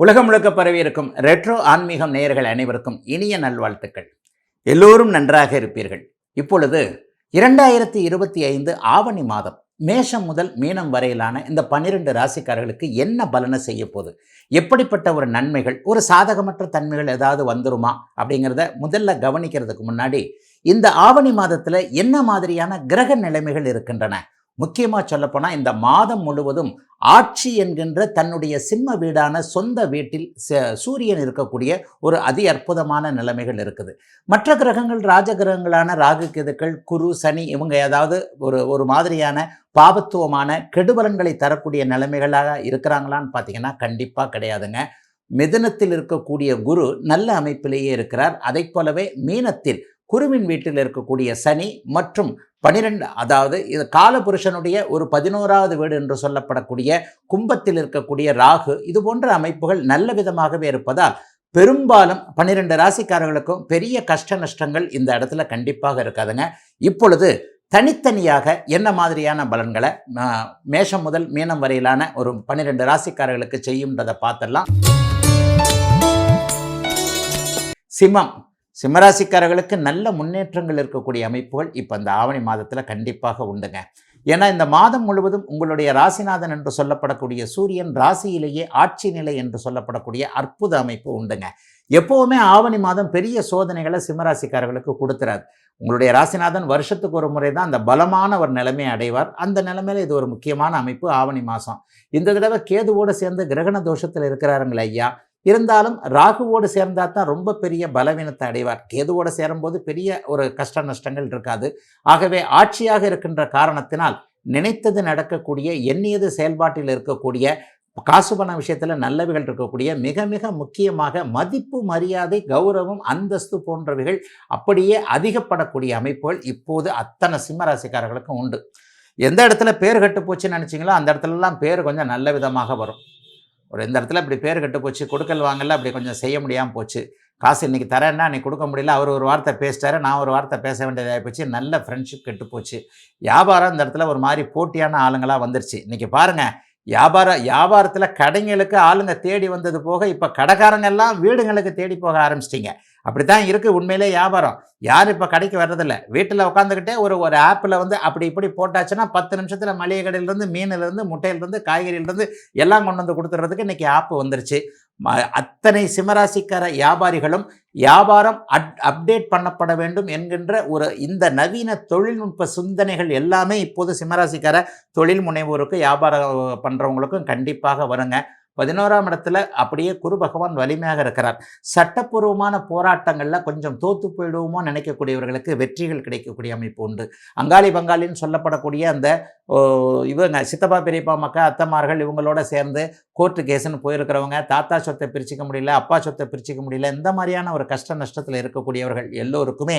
உலகம் முழுக்க பரவி இருக்கும் ரெட்ரோ ஆன்மீகம் நேயர்கள் அனைவருக்கும் இனிய நல்வாழ்த்துக்கள். எல்லோரும் நன்றாக இருப்பீர்கள். இப்பொழுது இரண்டாயிரத்தி இருபத்தி ஐந்து ஆவணி மாதம் மேஷம் முதல் மீனம் வரையிலான இந்த பன்னிரெண்டு ராசிக்காரர்களுக்கு என்ன பலனை செய்ய போகுது? எப்படிப்பட்ட ஒரு நன்மைகள் ஒரு சாதகமற்ற தன்மைகள் ஏதாவது வந்துருமா? அப்படிங்கிறத முதல்ல கவனிக்கிறதுக்கு முன்னாடி இந்த ஆவணி மாதத்தில் என்ன மாதிரியான கிரக நிலைமைகள் இருக்கின்றன? முக்கியமாக சொல்லப்போனால் இந்த மாதம் முழுவதும் ஆட்சி என்கின்ற தன்னுடைய சிம்ம வீடான சொந்த வீட்டில் ச- சூரியன் இருக்கக்கூடிய ஒரு அதி அற்புதமான நிலைமைகள் இருக்குது. மற்ற கிரகங்கள் ராஜ கிரகங்களான ராகு கேதுக்கள் குரு சனி இவங்க ஏதாவது ஒரு ஒரு மாதிரியான பாபத்துவமான கெடுபலன்களை தரக்கூடிய நிலைமைகளாக இருக்கிறாங்களான்னு பார்த்தீங்கன்னா கண்டிப்பாக கிடையாதுங்க. மிதுனத்தில் இருக்கக்கூடிய குரு நல்ல அமைப்பிலேயே இருக்கிறார். அதைப் போலவே மீனத்தில் குருவின் வீட்டில் இருக்கக்கூடிய சனி மற்றும் பனிரெண்டு அதாவது இது காலபுருஷனுடைய ஒரு பதினோராவது வீடு என்று சொல்லப்படக்கூடிய கும்பத்தில் இருக்கக்கூடிய ராகு இது போன்ற அமைப்புகள் நல்ல விதமாகவே இருப்பதால் பெரும்பாலும் பன்னிரெண்டு ராசிக்காரர்களுக்கும் பெரிய கஷ்ட நஷ்டங்கள் இந்த இடத்துல கண்டிப்பாக இருக்காதுங்க. இப்பொழுது தனித்தனியாக என்ன மாதிரியான பலன்களை மேஷம் முதல் மீனம் வரையிலான ஒரு பன்னிரெண்டு ராசிக்காரர்களுக்கு செய்யும்ன்றதை பார்த்துடலாம். சிம்மம் சிம்மராசிக்காரர்களுக்கு நல்ல முன்னேற்றங்கள் இருக்கக்கூடிய அமைப்புகள் இப்போ இந்த ஆவணி மாதத்தில் கண்டிப்பாக உண்டுங்க. ஏன்னா இந்த மாதம் முழுவதும் உங்களுடைய ராசிநாதன் என்று சொல்லப்படக்கூடிய சூரியன் ராசியிலேயே ஆட்சி நிலை என்று சொல்லப்படக்கூடிய அற்புத அமைப்பு உண்டுங்க. எப்போவுமே ஆவணி மாதம் பெரிய சோதனைகளை சிம்மராசிக்காரர்களுக்கு கொடுத்துறாரு. உங்களுடைய ராசிநாதன் வருஷத்துக்கு ஒரு முறை தான் அந்த பலமான ஒரு நிலைமையை அடைவார். அந்த நிலைமையில் இது ஒரு முக்கியமான அமைப்பு ஆவணி மாதம். இந்த தடவை கேதுவோடு சேர்ந்து கிரகண தோஷத்தில் இருக்கிறாருங்களே ஐயா. இருந்தாலும் ராகுவோடு சேர்ந்தால் தான் ரொம்ப பெரிய பலவீனத்தை அடைவார். கேதுவோடு சேரும்போது பெரிய ஒரு கஷ்ட நஷ்டங்கள் இருக்காது. ஆகவே ஆட்சியாக இருக்கின்ற காரணத்தினால் நினைத்தது நடக்கக்கூடிய எண்ணியது செயல்பாட்டில் இருக்கக்கூடிய காசு பண விஷயத்தில் நல்லவைகள் இருக்கக்கூடிய மிக மிக முக்கியமாக மதிப்பு மரியாதை கௌரவம் அந்தஸ்து போன்றவைகள் அப்படியே அதிகப்படக்கூடிய அமைப்புகள் இப்போது அத்தனை சிம்மராசிக்காரர்களுக்கும் உண்டு. எந்த இடத்துல பேர் கெட்டு போச்சுன்னு நினச்சிங்களோ அந்த இடத்துலலாம் பேர் கொஞ்சம் நல்ல விதமாக வரும். ஒரு இந்த இடத்துல இப்படி பேர் கெட்டு போச்சு கொடுக்கல் வாங்கல அப்படி கொஞ்சம் செய்ய முடியாமல் போச்சு. காசு இன்றைக்கி தரேன்னா நீ கொடுக்க முடியல. அவர் ஒரு வார்த்தை பேசிட்டாரு நான் ஒரு வார்த்தை பேச வேண்டியதாக போச்சு நல்ல ஃப்ரெண்ட்ஷிப் கெட்டு போச்சு. வியாபாரம் இந்த இடத்துல ஒரு மாதிரி போட்டியான ஆளுங்களாக வந்துருச்சு. இன்றைக்கி பாருங்கள் வியாபாரம் வியாபாரத்தில் கடைங்களுக்கு ஆளுங்க தேடி வந்தது போக இப்போ கடைக்காரங்க எல்லாம் வீடுங்களுக்கு தேடி போக ஆரம்பிச்சிட்டிங்க. அப்படி தான் இருக்குது உண்மையிலே வியாபாரம். யார் இப்போ கடைக்கு வர்றதில்ல. வீட்டில் உட்காந்துக்கிட்டே ஒரு ஒரு ஆப்பில் வந்து அப்படி இப்படி போட்டாச்சுன்னா பத்து நிமிஷத்தில் மளிகை கடையிலேருந்து மீனிலேருந்து முட்டையிலேருந்து காய்கறியிலேருந்து எல்லாம் கொண்டு வந்து கொடுத்துறதுக்கு இன்றைக்கி ஆப்பு வந்துருச்சு. ம- அத்தனை சிம்மராசிக்கார வியாபாரிகளும் வியாபாரம் அட் அப்டேட் பண்ணப்பட வேண்டும் என்கின்ற ஒரு இந்த நவீன தொழில்நுட்ப சிந்தனைகள் எல்லாமே இப்போது சிம்மராசிக்கார தொழில் முனைவோருக்கு வியாபாரம் பண்ணுறவங்களுக்கும் கண்டிப்பாக வருங்க. பதினோராம் இடத்துல அப்படியே குரு பகவான் வலிமையாக இருக்கிறார். சட்டப்பூர்வமான போராட்டங்களில் கொஞ்சம் தோத்து போயிடுவோமோ நினைக்கக்கூடியவர்களுக்கு வெற்றிகள் கிடைக்கக்கூடிய அமைப்பு உண்டு. அங்காளி பங்காளின்னு சொல்லப்படக்கூடிய அந்த இவங்க சித்தப்பா பெரியப்பா மக்கள் அத்தமார்கள் இவங்களோட சேர்ந்து கோர்ட்டு கேஸுன்னு போயிருக்கிறவங்க தாத்தா சொத்தை பிரிச்சுக்க முடியல அப்பா சொத்தை பிரிச்சுக்க முடியல இந்த மாதிரியான ஒரு கஷ்ட நஷ்டத்தில் இருக்கக்கூடியவர்கள் எல்லோருக்குமே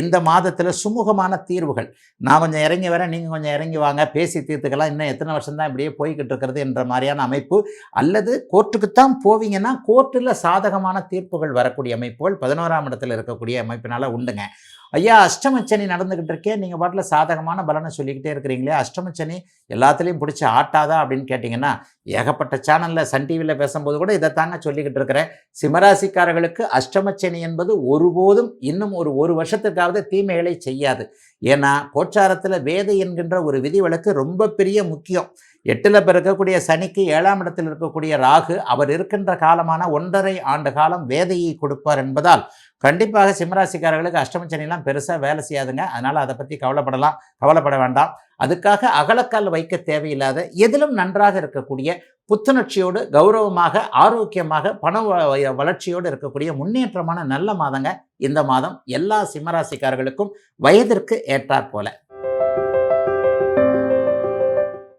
இந்த மாதத்தில் சுமூகமான தீர்வுகள். நான் கொஞ்சம் இறங்கி வரேன் நீங்கள் கொஞ்சம் இறங்கி வாங்க பேசி தீர்த்துக்கலாம் இன்னும் எத்தனை வருஷம் தான் இப்படியே போய்கிட்டு இருக்கிறது என்ற மாதிரியான அமைப்பு அல்ல அல்லது கோர்ட்டுக்குத்தான் போவீங்கன்னா கோர்ட்டில் சாதகமான தீர்ப்புகள் வரக்கூடிய அமைப்புகள் பதினோராம் இடத்துல இருக்கக்கூடிய அமைப்பினால் உண்டுங்க. ஐயா அஷ்டமச்சனி நடந்துக்கிட்டு இருக்கே நீங்கள் பாட்டில் சாதகமான பலனை சொல்லிக்கிட்டே இருக்கிறீங்களே அஷ்டமச்சனி எல்லாத்துலேயும் பிடிச்சி ஆட்டாதா அப்படின்னு கேட்டிங்கன்னா ஏகப்பட்ட சேனலில் சன் டிவியில் பேசும்போது கூட இதை தாங்க சொல்லிக்கிட்டு இருக்கிறேன். சிம்மராசிக்காரர்களுக்கு அஷ்டமச்சனி என்பது ஒருபோதும் இன்னும் ஒரு ஒரு வருஷத்துக்காவது தீமைகளை செய்யாது. ஏன்னா கோச்சாரத்தில் வேதை என்கின்ற ஒரு விதிவிலக்கு ரொம்ப பெரிய முக்கியம். எட்டில் பிறக்கக்கூடிய சனிக்கு ஏழாம் இடத்தில் இருக்கக்கூடிய ராகு அவர் இருக்கின்ற காலமான ஒன்றரை ஆண்டு காலம் வேதையை கொடுப்பார் என்பதால் கண்டிப்பாக சிம்மராசிக்காரர்களுக்கு அஷ்டமச்சனிலாம் பெருசாக வேலை செய்யாதுங்க. அதனால் அதை பற்றி கவலைப்படலாம். கவலைப்பட வேண்டாம். அதுக்காக அகலக்கால் வைக்க தேவையில்லாத எதிலும் நன்றாக இருக்கக்கூடிய புத்துணர்ச்சியோடு கௌரவமாக ஆரோக்கியமாக பண வ- வளர்ச்சியோடு இருக்கக்கூடிய முன்னேற்றமான நல்ல மாதங்க இந்த மாதம். எல்லா சிம்மராசிக்காரர்களுக்கும் வயதிற்கு ஏற்றாற் போல